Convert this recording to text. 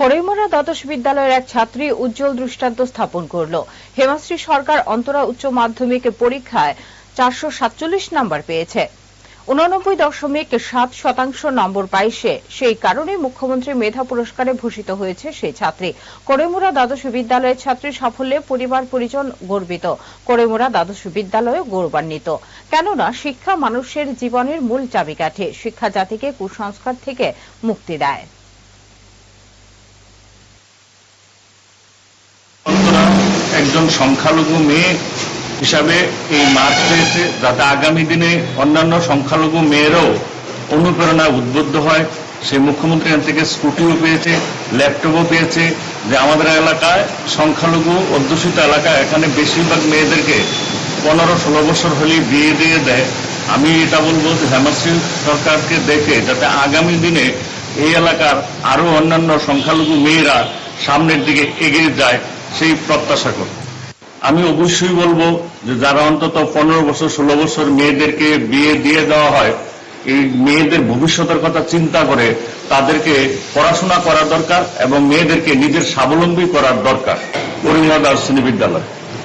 করিমরা দ্বাদশ বিদ্যালয়ের এক ছাত্রী উজ্জ্বল দৃষ্টান্ত স্থাপন করল। হেমাশ্রী সরকার অন্তরা উচ্চ মাধ্যমিক পরীক্ষায় চারশো সাতচল্লিশ নম্বর পেয়েছে। উননব্বই দশমিক সাত শতাংশ নম্বর পায় সেই কারণে মুখ্যমন্ত্রী মেধা পুরস্কারে ভূষিত হয়েছে সেই ছাত্রী। করিমুরা দ্বাদশ বিদ্যালয়ের ছাত্রীর সাফল্যে পরিবার পরিজন গর্বিত। করিমুরা দ্বাদশ বিদ্যালয় গৌরবান্বিত। কেননা শিক্ষা মানুষের জীবনের মূল চাবিকাঠি। শিক্ষা জাতিকে কুসংস্কার থেকে মুক্তি দেয়। একজন সংখ্যালঘু মেয়ে হিসাবে এই মার্ক পেয়েছে যাতে আগামী দিনে অন্যান্য সংখ্যালঘু মেয়েরাও অনুপ্রেরণা উদ্বুদ্ধ হয়, সে মুখ্যমন্ত্রী থেকে স্কুটিও পেয়েছে, ল্যাপটপও পেয়েছে, যে আমাদের এলাকায় সংখ্যালঘু অধ্যুষিত এলাকায় এখানে বেশিরভাগ মেয়েদেরকে পনেরো ষোলো বছর হলেই বিয়ে দিয়ে দেয়। আমি এটা বলব যে হেমাশ্রী সরকারকে দেখে যাতে আগামী দিনে এই এলাকার আরও অন্যান্য সংখ্যালঘু মেয়েরা সামনের দিকে এগিয়ে যায় সেই প্রত্যাশা করি। আমি অবশ্যই বলব যে যারা অন্তত পনেরো বছর, ষোলো বছর মেয়েদেরকে বিয়ে দিয়ে দেওয়া হয়, এই মেয়েদের ভবিষ্যতের কথা চিন্তা করে তাদেরকে পড়াশোনা করা দরকার এবং মেয়েদেরকে নিজের স্বাবলম্বী করার দরকার। পরিমা দার্শনী বিদ্যালয়